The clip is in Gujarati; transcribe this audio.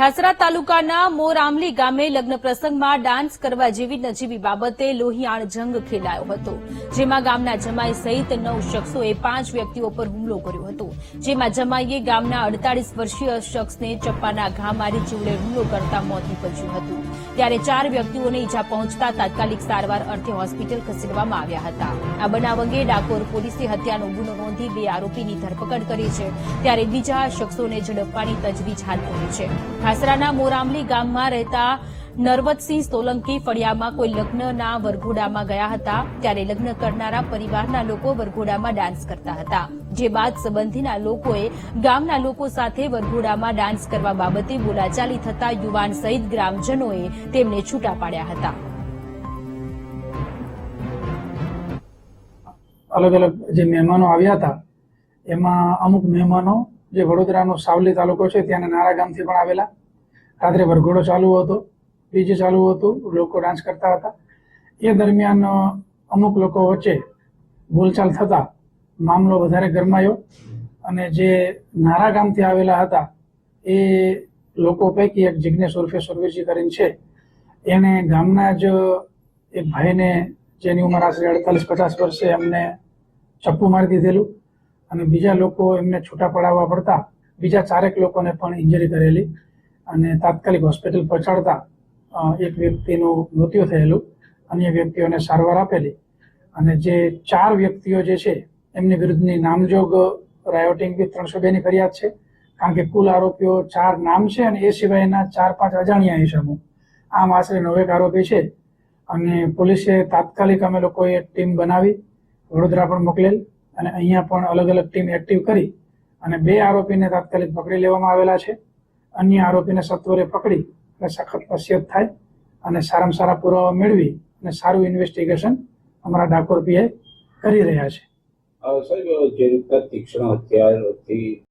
ઠાસરા તાલુકાના મોરામલી ગામે લગ્ન પ્રસંગમાં ડાન્સ કરવા જેવી નજીવી બાબતે લોહિયાણ જંગ ખેલાયો હતો. જેમાં ગામના જમાઈ સહિત નવ શખ્સોએ પાંચ વ્યક્તિઓ પર હુમલો કર્યો હતો. જેમાં જમાઈએ ગામના અડતાલીસ વર્ષીય શખ્સને ચપ્પાના ઘા મારી જીવડે હુમલો કરતા મોત નીપજ્યું હતું. ત્યારે ચાર વ્યક્તિઓને ઈજા પહોંચતા તાત્કાલિક સારવાર અર્થે હોસ્પિટલ ખસેડવામાં આવ્યા હતા. આ બનાવ અંગે ડાકોર પોલીસે હત્યાનો ગુનો નોંધી બે આરોપીની ધરપકડ કરી છે. ત્યારે બીજા શખ્સોને ઝડપવાની તજવીજ હાથ ધરી છે. ખાસરાના મોરામલી ગામમાં રહેતા નરવતસિંહ સોલંકી ફળિયામાં કોઈ લગ્નના વરઘોડામાં ગયા હતા. ત્યારે લગ્ન કરનારા પરિવારના લોકો વરઘોડામાં ડાન્સ કરતા હતા. જે બાદ સંબંધીના લોકોએ ગામના લોકો સાથે વરઘોડામાં ડાન્સ કરવા બાબતે બોલાચાલી થતા યુવાન સહિત ગ્રામજનોએ તેમને છૂટા પાડ્યા હતા. અલગ અલગ જે મહેમાનો આવ્યા હતા, એમાં અમુક મહેમાનો જે વડોદરાનો સાવલી તાલુકો છે, ત્યાંના નારા ગામથી પણ આવેલા. રાત્રે વરઘોડો ચાલુ હતો ડીજે ચાલુ હતું, લોકો ડાન્સ કરતા હતા. એ દરમિયાન અમુક લોકો વચ્ચે બોલચાલ થતા મામલો વધારે ગરમાયો અને જે નારા ગામથી આવેલા હતા, એ લોકો પૈકી એક જિજ્ઞેશ ઉર્ફે સુરવીરજી કરીને છે. એણે ગામના જ એક ભાઈને જેની ઉંમર આશરે અડતાલીસ પચાસ વર્ષે એમને ચપ્પુ મારી દીધેલું. અને બીજા લોકો એમને છૂટા પડાવવા પડતા બીજા ચારેક લોકોને પણ ઇન્જરી કરેલી અને તાત્કાલિક હોસ્પિટલ પહોંચાડતા એક વ્યક્તિનું મૃત્યુ થયેલું, અન્ય વ્યક્તિઓને સારવાર આપેલી અને જે ચાર વ્યક્તિઓ જે છે, એમની વિરુદ્ધની નામજોગ રાયોટિંગ બી ત્રણસો બેની ફરિયાદ છે. કારણ કે કુલ આરોપીઓ ચાર નામ છે અને એ સિવાયના ચાર પાંચ અજાણ્યા ઇસમો આમ આશરે નવેક આરોપી છે. અને પોલીસે તાત્કાલિક અમે લોકોએ ટીમ બનાવી, વડોદરા પણ મોકલેલ. અને અહીંયા પણ અલગ અલગ ટીમ એક્ટિવ કરી અને બે આરોપીને તાત્કાલિક પકડી લેવામાં આવેલા છે. અન્ય આરોપીને સત્વરે પકડી અને સખત નસીહત થાય અને સારામાં સારા પુરાવા મેળવી અને સારું ઇન્વેસ્ટિગેશન અમારા ડાકોર પીએ કરી રહ્યા છે. સાહેબ, જે રીતના તીક્ષ્ણ હથિયારથી